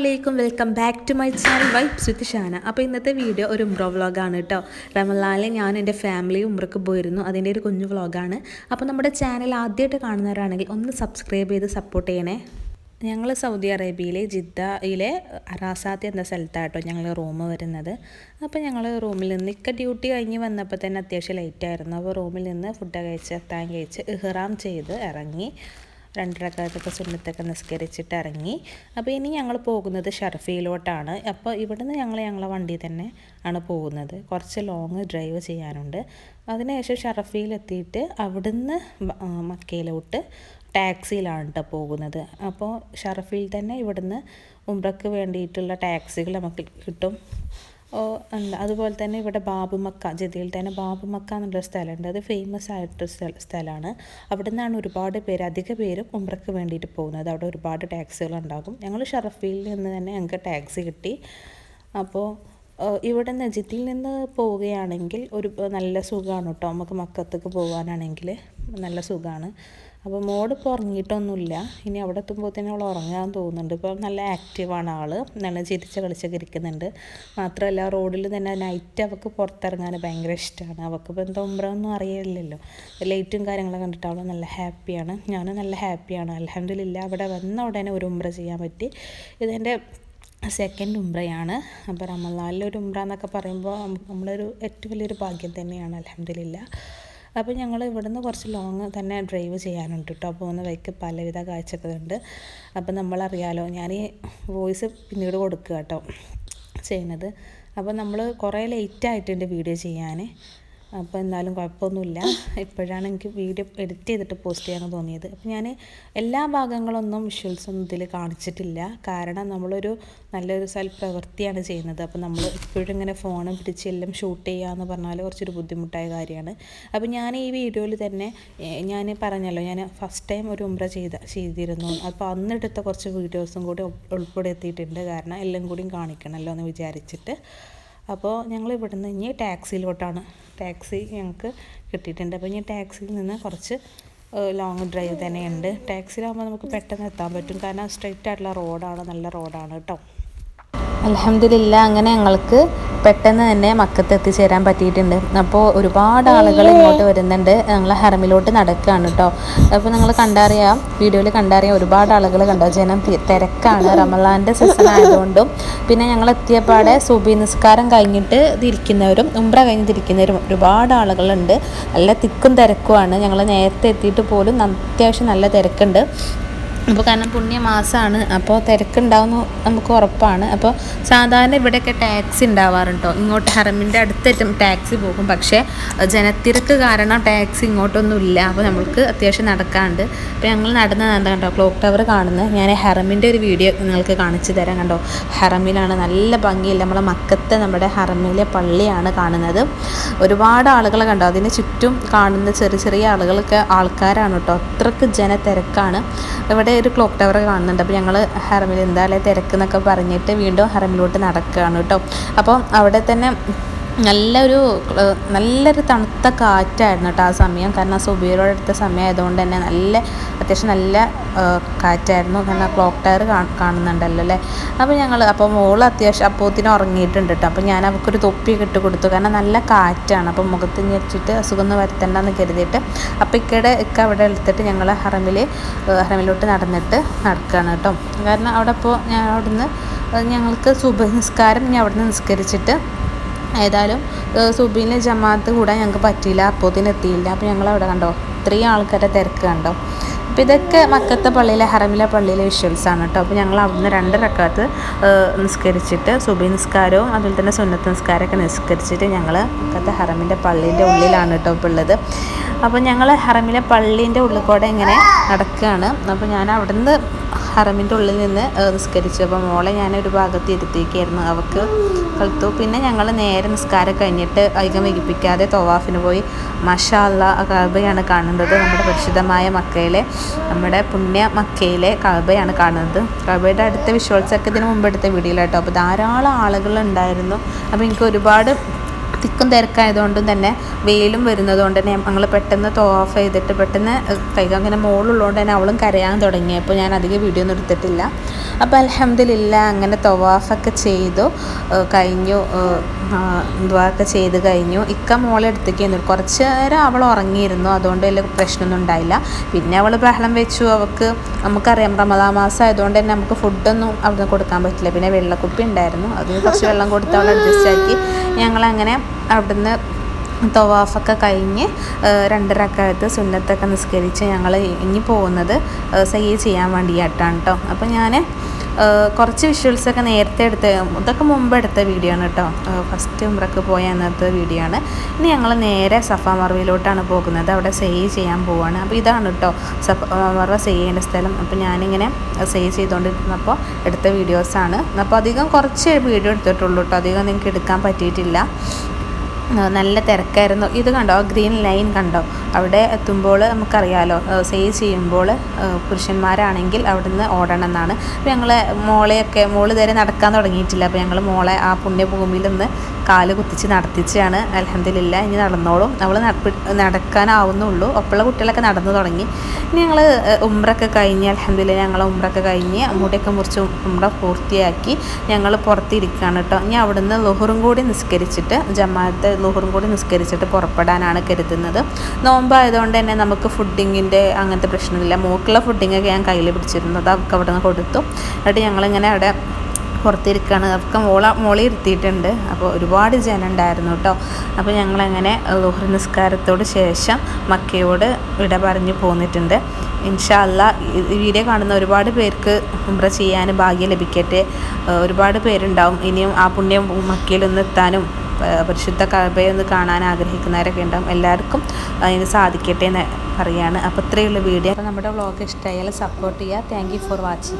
അലൈക്കും welcome back to my channel vibes with Shana. അപ്പോൾ ഇന്നത്തെ വീഡിയോ ഒരു ഉംറ വ്ളോഗാണ് കേട്ടോ റമലാലിൽ ഞാൻ എന്റെ ഫാമിലി ഉംറക്ക് പോയിരുന്നു. അതിന്റെ ഒരു കുഞ്ഞു വ്ളോഗാണ്. അപ്പോൾ നമ്മുടെ ചാനൽ ആദ്യമായിട്ട് കാണുന്നവരാണെങ്കിൽ ഒന്ന് സബ്സ്ക്രൈബ് ചെയ്ത് സപ്പോർട്ട് ചെയ്യണേ. ഞങ്ങൾ സൗദി അറേബ്യയിലെ ജിദ്ദയിലെ അറാസാത്ത് എന്ന സ്ഥലത്താട്ടോ ഞങ്ങൾ റൂം വരുന്നത്. അപ്പോൾ ഞങ്ങൾ റൂമിൽ നിന്ന് ഇക്ക ഡ്യൂട്ടി കഴിഞ്ഞ് വന്നപ്പോൾ തന്നെ അത്യാവശ്യം ലേറ്റായിരുന്നു അപ്പോൾ റൂമിൽ നിന്ന് ഫുഡ് കഴിച്ച് എത്താൻ കഴിച്ച് ഇഹ്റാം ചെയ്ത് ഇറങ്ങി. രണ്ടരക്കാലത്തൊക്കെ സുന്നത്തൊക്കെ നിസ്കരിച്ചിട്ട് ഇറങ്ങി അപ്പോൾ ഇനി ഞങ്ങൾ പോകുന്നത് ഷർഫിയിലോട്ടാണ്. അപ്പോൾ ഇവിടുന്ന് ഞങ്ങൾ ഞങ്ങളെ വണ്ടി തന്നെ ആണ് പോകുന്നത്. കുറച്ച് ലോങ് ഡ്രൈവ് ചെയ്യാനുണ്ട്. അതിനുശേഷം ഷർഫിയിലെത്തിയിട്ട് അവിടുന്ന് മക്കയിലോട്ട് ടാക്സിയിലാണ് കേട്ടോ പോകുന്നത്. അപ്പോൾ ഷർഫിയിൽ തന്നെ ഇവിടുന്ന് ഉംറക്ക് വേണ്ടിയിട്ടുള്ള ടാക്സികൾ നമുക്ക് കിട്ടും. അതുപോലെ തന്നെ ഇവിടെ ബാബുമക്ക ജതിയിൽ തന്നെ ബാബുമക്ക എന്നുള്ളൊരു സ്ഥലമുണ്ട്. അത് ഫേമസ് ആയിട്ടൊരു സ്ഥലമാണ്. അവിടെ നിന്നാണ് ഒരുപാട് പേര് അധിക പേരും ഉംറക്ക് വേണ്ടിയിട്ട് പോകുന്നത്. അവിടെ ഒരുപാട് ടാക്സികൾ ഉണ്ടാകും. ഞങ്ങൾ ഷറഫിയിൽ നിന്ന് തന്നെ ഞങ്ങൾക്ക് ടാക്സി കിട്ടി. അപ്പോൾ ഇവിടെ നിന്ന് ജിദ്ദിയിൽ നിന്ന് പോവുകയാണെങ്കിൽ ഒരു നല്ല സുഖമാണ് കേട്ടോ. നമുക്ക് മക്കത്തേക്ക് പോകാനാണെങ്കിൽ നല്ല സുഖമാണ് അപ്പോൾ മോഡ് ഇപ്പോൾ ഉറങ്ങിയിട്ടൊന്നുമില്ല. ഇനി അവിടെ എത്തുമ്പോഴത്തേനും അവൾ ഉറങ്ങാൻ തോന്നുന്നുണ്ട്. ഇപ്പോൾ നല്ല ആക്റ്റീവാണ് ആൾ നല്ല ചിരിച്ച് കളിച്ചൊക്കെ ഇരിക്കുന്നുണ്ട്. മാത്രമല്ല റോഡിൽ തന്നെ നൈറ്റ് അവൾക്ക് പുറത്തിറങ്ങാൻ ഭയങ്കര ഇഷ്ടമാണ് അവൾക്ക് ഇപ്പോൾ എന്താ ഉമ്പ്രൊന്നും അറിയില്ലല്ലോ. ലൈറ്റും കാര്യങ്ങളൊക്കെ കണ്ടിട്ട് അവൾ നല്ല ഹാപ്പിയാണ് ഞാനും നല്ല ഹാപ്പിയാണ് അലഹമില്ല അവിടെ വന്ന ഉടനെ ഒരു ഉമ്പ്ര ചെയ്യാൻ പറ്റി. ഇതെന്റെ സെക്കൻഡ് ഉംറയാണ് അപ്പോൾ റമലാലിലൊരു ഉംറ എന്നൊക്കെ പറയുമ്പോൾ നമ്മളൊരു ഏറ്റവും വലിയൊരു ഭാഗ്യം തന്നെയാണ്. അലഹമില്ല അപ്പോൾ ഞങ്ങൾ ഇവിടുന്ന് കുറച്ച് ലോങ് തന്നെ ഡ്രൈവ് ചെയ്യാനുണ്ട് കേട്ടോ. പോകുന്ന വഴിക്ക് പലവിധ കാഴ്ചകളുണ്ട്. അപ്പോൾ നമ്മളറിയാലോ ഞാൻ ഈ വോയിസ് പിന്നീട് കൊടുക്കുക കേട്ടോ ചെയ്യുന്നത്. അപ്പോൾ നമ്മൾ കുറേ ലേറ്റ് ആയിട്ടുണ്ട് വീഡിയോ ചെയ്യാൻ. അപ്പോൾ എന്നാലും കുഴപ്പമൊന്നുമില്ല. ഇപ്പോഴാണ് എനിക്ക് വീഡിയോ എഡിറ്റ് ചെയ്തിട്ട് പോസ്റ്റ് ചെയ്യാൻ തോന്നിയത്. അപ്പോൾ ഞാൻ എല്ലാ ഭാഗങ്ങളൊന്നും വിഷ്വൽസൊന്നും ഇതിൽ കാണിച്ചിട്ടില്ല. കാരണം നമ്മളൊരു നല്ലൊരു സെൽഫ് പ്രവൃത്തിയാണ് ചെയ്യുന്നത്. അപ്പോൾ നമ്മൾ ഇപ്പോഴും ഇങ്ങനെ ഫോണും പിടിച്ച് എല്ലാം ഷൂട്ട് ചെയ്യുക എന്ന് പറഞ്ഞാൽ കുറച്ചൊരു ബുദ്ധിമുട്ടായ കാര്യമാണ്. അപ്പോൾ ഞാൻ ഈ വീഡിയോയിൽ തന്നെ ഞാൻ പറഞ്ഞല്ലോ ഞാൻ ഫസ്റ്റ് ടൈം ഒരു ഉംറ ചെയ്ത ചെയ്തിരുന്നു. അപ്പോൾ അന്നെടുത്ത കുറച്ച് വീഡിയോസും കൂടി ഉൾപ്പെടുത്തിയിട്ടുണ്ട് കാരണം എല്ലാം കൂടിയും കാണിക്കണമല്ലോ എന്ന് വിചാരിച്ചിട്ട്. അപ്പോൾ ഞങ്ങൾ ഇവിടുന്ന് ഇനി ടാക്സിയിലോട്ടാണ്. ടാക്സി ഞങ്ങൾക്ക് കിട്ടിയിട്ടുണ്ട്. അപ്പോൾ ഇനി ടാക്സിയിൽ നിന്ന് കുറച്ച് ലോങ് ഡ്രൈവ് തന്നെയുണ്ട്. ടാക്സിയിലാകുമ്പോൾ നമുക്ക് പെട്ടെന്ന് എത്താൻ പറ്റും. കാരണം സ്ട്രെയിറ്റ് ആയിട്ടുള്ള റോഡാണ് നല്ല റോഡാണ് കേട്ടോ. അലഹമില്ല അങ്ങനെ ഞങ്ങൾക്ക് പെട്ടെന്ന് തന്നെ മക്കത്ത് എത്തിച്ചേരാൻ പറ്റിയിട്ടുണ്ട്. അപ്പോൾ ഒരുപാട് ആളുകൾ ഇങ്ങോട്ട് വരുന്നുണ്ട്. ഞങ്ങൾ ഹറമിലോട്ട് നടക്കുകയാണ് കേട്ടോ. അപ്പോൾ നിങ്ങൾ കണ്ടറിയാം വീഡിയോയിൽ കണ്ടറിയാം ഒരുപാട് ആളുകൾ കണ്ടോ? ജനം തിരക്കാണ്. റമലാന്റെ സീസൺ ആയതുകൊണ്ടും പിന്നെ ഞങ്ങൾ എത്തിയപ്പാടെ സുബി നിസ്കാരം കഴിഞ്ഞിട്ട് തിരിക്കുന്നവരും ഉംറ കഴിഞ്ഞ് തിരിക്കുന്നവരും ഒരുപാട് ആളുകളുണ്ട്. നല്ല തിക്കും തിരക്കുമാണ്. ഞങ്ങൾ നേരത്തെ എത്തിയിട്ട് പോലും അത്യാവശ്യം നല്ല തിരക്കുണ്ട്. അപ്പോൾ കാരണം പുണ്യമാസമാണ് അപ്പോൾ തിരക്കുണ്ടാവുന്നു നമുക്ക് ഉറപ്പാണ്. അപ്പോൾ സാധാരണ ഇവിടെയൊക്കെ ടാക്സി ഉണ്ടാവാറുണ്ടോ ഇങ്ങോട്ട് ഹറമിന്റെ അടുത്തേറ്റം ടാക്സി പോകും. പക്ഷേ ജനത്തിരക്ക് കാരണം ടാക്സി ഇങ്ങോട്ടൊന്നും ഇല്ല അപ്പോൾ നമ്മൾക്ക് അത്യാവശ്യം നടക്കാണ്ട് അപ്പോൾ ഞങ്ങൾ നടന്ന എന്താ കണ്ടോ? ക്ലോക്ക് ടവർ കാണുന്നത്. ഞാൻ ഹറമിന്റെ ഒരു വീഡിയോ നിങ്ങൾക്ക് കാണിച്ചു തരാം കണ്ടോ? ഹറമിലാണ് നല്ല ഭംഗിയില്ല നമ്മളെ മക്കത്തെ നമ്മുടെ ഹറമിലെ പള്ളിയാണ് കാണുന്നത്. ഒരുപാട് ആളുകളെ കണ്ടോ? അതിന് ചുറ്റും കാണുന്ന ചെറിയ ചെറിയ ആളുകളൊക്കെ ആൾക്കാരാണ് കേട്ടോ അത്രയ്ക്ക് ജനത്തിരക്കാണ്. ഇവിടെ ഒരു ക്ലോക്ക് ടവർ കാണുന്നുണ്ട്. അപ്പോൾ ഞങ്ങൾ ഹറമിൽ എന്തായാലും തിരക്കെന്നൊക്കെ പറഞ്ഞിട്ട് വീണ്ടും ഹറമിലോട്ട് നടക്കുകയാണ് കേട്ടോ. അപ്പോൾ അവിടെ തന്നെ നല്ലൊരു നല്ലൊരു തണുത്ത കാറ്റായിരുന്നു കേട്ടോ ആ സമയം. കാരണം ആ സുബീറോടെ അടുത്ത സമയം ആയതുകൊണ്ട് തന്നെ നല്ല അത്യാവശ്യം നല്ല കാറ്റായിരുന്നു. കാരണം ക്ലോക്ക് ടയർ കാണുന്നുണ്ടല്ലോ അല്ലേ? അപ്പോൾ ഞങ്ങൾ അപ്പോൾ മോൾ അത്യാവശ്യം അപ്പോത്തിന് ഉറങ്ങിയിട്ടുണ്ട് കേട്ടോ. അപ്പോൾ ഞാൻ അവൾക്കൊരു തൊപ്പിയൊക്കെ ഇട്ട് കൊടുത്തു. കാരണം നല്ല കാറ്റാണ്. അപ്പോൾ മുഖത്ത് ഞെച്ചിട്ട് അസുഖം വരുത്തണ്ടെന്ന് കരുതിയിട്ട് അപ്പോൾ ഇക്കയുടെ ഇക്ക അവിടെ എടുത്തിട്ട് ഞങ്ങൾ ഹറമിൽ ഹറമിലോട്ട് നടന്നിട്ട് നടക്കുകയാണ് കേട്ടോ. കാരണം അവിടെ ഇപ്പോൾ ഞാൻ അവിടുന്ന് ഞങ്ങൾക്ക് സുബ നിസ്കാരം ഞാൻ അവിടെ നിന്ന് നിസ്കരിച്ചിട്ട് ഏതായാലും സുബീനെ ജമാഅത്ത് കൂടാൻ ഞങ്ങൾക്ക് പറ്റിയില്ല. അപ്പോത്തിന് എത്തിയില്ല. അപ്പോൾ ഞങ്ങൾ അവിടെ കണ്ടോ ഇത്രയും ആൾക്കാരെ തിരക്ക് കണ്ടോ. അപ്പോൾ ഇതൊക്കെ മക്കത്തെ പള്ളിയിലെ ഹറമിലെ പള്ളിയിലെ വിഷ്വൽസാണ് കേട്ടോ അപ്പോൾ ഞങ്ങൾ അവിടുന്ന് രണ്ട് റക്കാത്ത് നിസ്കരിച്ചിട്ട് സുബി നിസ്കാരവും അതുപോലെ തന്നെ സുന്നത്ത് നിസ്കാരമൊക്കെ നിസ്കരിച്ചിട്ട് ഞങ്ങൾ മക്കത്തെ ഹറമിന്റെ പള്ളീന്റെ ഉള്ളിലാണ് കേട്ടോ ഇപ്പോൾ ഉള്ളത്. അപ്പോൾ ഞങ്ങൾ ഹറമിലെ പള്ളീന്റെ ഉള്ളിൽ കൂടെ ഇങ്ങനെ നടക്കുകയാണ് അപ്പോൾ ഞാൻ അവിടുന്ന് ഹറമിന്റെ ഉള്ളിൽ നിന്ന് നിസ്കരിച്ചു അപ്പോൾ മോളെ ഞാനൊരു ഭാഗത്ത് ഇരുത്തിയിരിക്കുകയായിരുന്നു അവൾക്ക് കളുത്തു. പിന്നെ ഞങ്ങൾ നേരെ നിസ്കാരം കഴിഞ്ഞിട്ട് അധികം വൈകിപ്പിക്കാതെ തൊവാഫിന് പോയി. മഷാല്ല കാബയാണ് കാണുന്നത് നമ്മുടെ പരിശുദ്ധമായ മക്കയിലെ നമ്മുടെ പുണ്യ മക്കയിലെ കാബയാണ് കാണുന്നത്. കാബയുടെ അടുത്ത വിഷ്വൽസൊക്കെ ഇതിന് മുമ്പ് എടുത്ത വീഡിയോയിലാട്ടോ. അപ്പോൾ ധാരാളം ആളുകളുണ്ടായിരുന്നു അപ്പോൾ എനിക്ക് ഒരുപാട് തിക്കും തിരക്കായതുകൊണ്ടും തന്നെ വെയിലും വരുന്നതുകൊണ്ട് തന്നെ ഞങ്ങൾ പെട്ടെന്ന് തോ ഓഫ് ചെയ്തിട്ട് പെട്ടെന്ന് കൈക അങ്ങനെ മോളുള്ളതുകൊണ്ട് തന്നെ അവളും കരയാൻ തുടങ്ങി. അപ്പോൾ ഞാൻ അധികം വീഡിയോ ഒന്നും എടുത്തിട്ടില്ല. അപ്പോൾ അലഹമ്മദില്ല അങ്ങനെ തവാഫൊക്കെ ചെയ്തു. കഴിഞ്ഞു. എന്തുവാക്കെ ചെയ്ത് കഴിഞ്ഞു. ഇക്ക മോളെ അടുത്തേക്ക് കുറച്ച് നേരം അവൾ ഉറങ്ങിയിരുന്നു. അതുകൊണ്ട് വലിയ പ്രശ്നമൊന്നും ഉണ്ടായില്ല. പിന്നെ അവൾ ബഹളം വെച്ചു. അവൾക്ക് നമുക്കറിയാം റമദാ മാസം ആയതുകൊണ്ട് തന്നെ നമുക്ക് ഫുഡൊന്നും അവിടുന്ന് കൊടുക്കാൻ പറ്റില്ല. പിന്നെ വെള്ളക്കുപ്പി ഉണ്ടായിരുന്നു. അതിന് കുറച്ച് വെള്ളം കൊടുത്ത് അവൾ അഡ്ജസ്റ്റ് ആക്കി. ഞങ്ങളങ്ങനെ അവിടുന്ന് തവാഫൊക്കെ കഴിഞ്ഞ് രണ്ടരക്കാലത്ത് സുന്നത്തൊക്കെ നിസ്കരിച്ച് ഞങ്ങൾ ഇനി പോകുന്നത് സഹി ചെയ്യാൻ വേണ്ടിയിട്ടാണ് കേട്ടോ അപ്പോൾ ഞാൻ കുറച്ച് വിഷ്വൽസൊക്കെ നേരത്തെ എടുത്ത ഇതൊക്കെ മുമ്പ് എടുത്ത വീഡിയോ ആണ് കേട്ടോ ഫസ്റ്റ് ഉമ്രക്ക് പോയ അന്നത്തെ വീഡിയോ ആണ് ഇനി ഞങ്ങൾ നേരെ സഫ മറവിലോട്ടാണ് പോകുന്നത്. അവിടെ സേവ് ചെയ്യാൻ പോവാണ്. അപ്പോൾ ഇതാണ് കേട്ടോ സഫ മറവ സേവ് ചെയ്യേണ്ട സ്ഥലം. അപ്പോൾ ഞാനിങ്ങനെ സേവ് ചെയ്തുകൊണ്ടിരുന്നപ്പോൾ എടുത്ത വീഡിയോസാണ് അപ്പോൾ അധികം കുറച്ച് വീഡിയോ എടുത്തിട്ടുള്ളൂ കേട്ടോ. അധികം നിങ്ങൾക്ക് എടുക്കാൻ പറ്റിയിട്ടില്ല. നല്ല തിരക്കായിരുന്നു. ഇത് കണ്ടോ? ഗ്രീൻ ലൈൻ കണ്ടോ? അവിടെ എത്തുമ്പോൾ നമുക്കറിയാലോ സേവ് ചെയ്യുമ്പോൾ പുരുഷന്മാരാണെങ്കിൽ അവിടുന്ന് ഓടണം എന്നാണ് അപ്പോൾ ഞങ്ങൾ മോളെയൊക്കെ മോൾ ഇതുവരെ നടക്കാൻ തുടങ്ങിയിട്ടില്ല. അപ്പോൾ ഞങ്ങൾ മോളെ ആ പുണ്യഭൂമിയിൽ നിന്ന് കാൽ കുത്തിച്ച് നടത്തിച്ചാണ്. അലഹമ്മദില്ല ഇനി നടന്നോളും. അവൾ നടക്കാനാവുന്നുള്ളൂ. അപ്പോഴുള്ള കുട്ടികളൊക്കെ നടന്നു തുടങ്ങി. ഇനി ഞങ്ങൾ ഉമ്രൊക്കെ കഴിഞ്ഞ് അലഹമ്മദില്ല ഞങ്ങൾ ഉമ്രൊക്കെ കഴിഞ്ഞ് മുടിയൊക്കെ മുറിച്ച് ഉമ്ര പൂർത്തിയാക്കി ഞങ്ങൾ പുറത്തിരിക്കുകയാണ് കേട്ടോ. ഇനി അവിടുന്ന് ലുഹറും കൂടി നിസ്കരിച്ചിട്ട് ജമാഅത്ത് ലുഹറും കൂടി നിസ്കരിച്ചിട്ട് പുറപ്പെടാനാണ് കരുതുന്നത്. നോമ്പായതുകൊണ്ട് തന്നെ നമുക്ക് ഫുഡിങ്ങിന്റെ അങ്ങനത്തെ പ്രശ്നമില്ല. മൂക്കുള്ള ഫുഡിങ്ങൊക്കെ ഞാൻ കയ്യിൽ പിടിച്ചിരുന്നത് അവർക്ക് അവിടെ നിന്ന് കൊടുത്തു. എന്നിട്ട് ഞങ്ങളിങ്ങനെ അവിടെ പുറത്തിരിക്കുകയാണ് ഒക്കെ മോള മോളി ഇരുത്തിയിട്ടുണ്ട്. അപ്പോൾ ഒരുപാട് ജനം ഉണ്ടായിരുന്നു കേട്ടോ. അപ്പോൾ ഞങ്ങളങ്ങനെ ലുഹർ നിസ്കാരത്തോട് ശേഷം മക്കയോട് വിട പറഞ്ഞു പോന്നിട്ടുണ്ട്. ഇൻഷാല്ല ഈ വീഡിയോ കാണുന്ന ഒരുപാട് പേർക്ക് ഉംറ ചെയ്യാൻ ഭാഗ്യം ലഭിക്കട്ടെ. ഒരുപാട് പേരുണ്ടാവും. ഇനിയും ആ പുണ്യം മക്കയിലൊന്ന് എത്താനും പരിശുദ്ധ കഴബയെ ഒന്ന് കാണാൻ ആഗ്രഹിക്കുന്നവരൊക്കെ ഉണ്ടാവും. എല്ലാവർക്കും അതിന് സാധിക്കട്ടെ എന്ന് പറയുകയാണ് അപ്പോൾ ഇത്രയുള്ള വീഡിയോ. അപ്പോൾ നമ്മുടെ വ്ളോഗ് ഇഷ്ടമായാൽ സപ്പോർട്ട് ചെയ്യുക. Thank for watching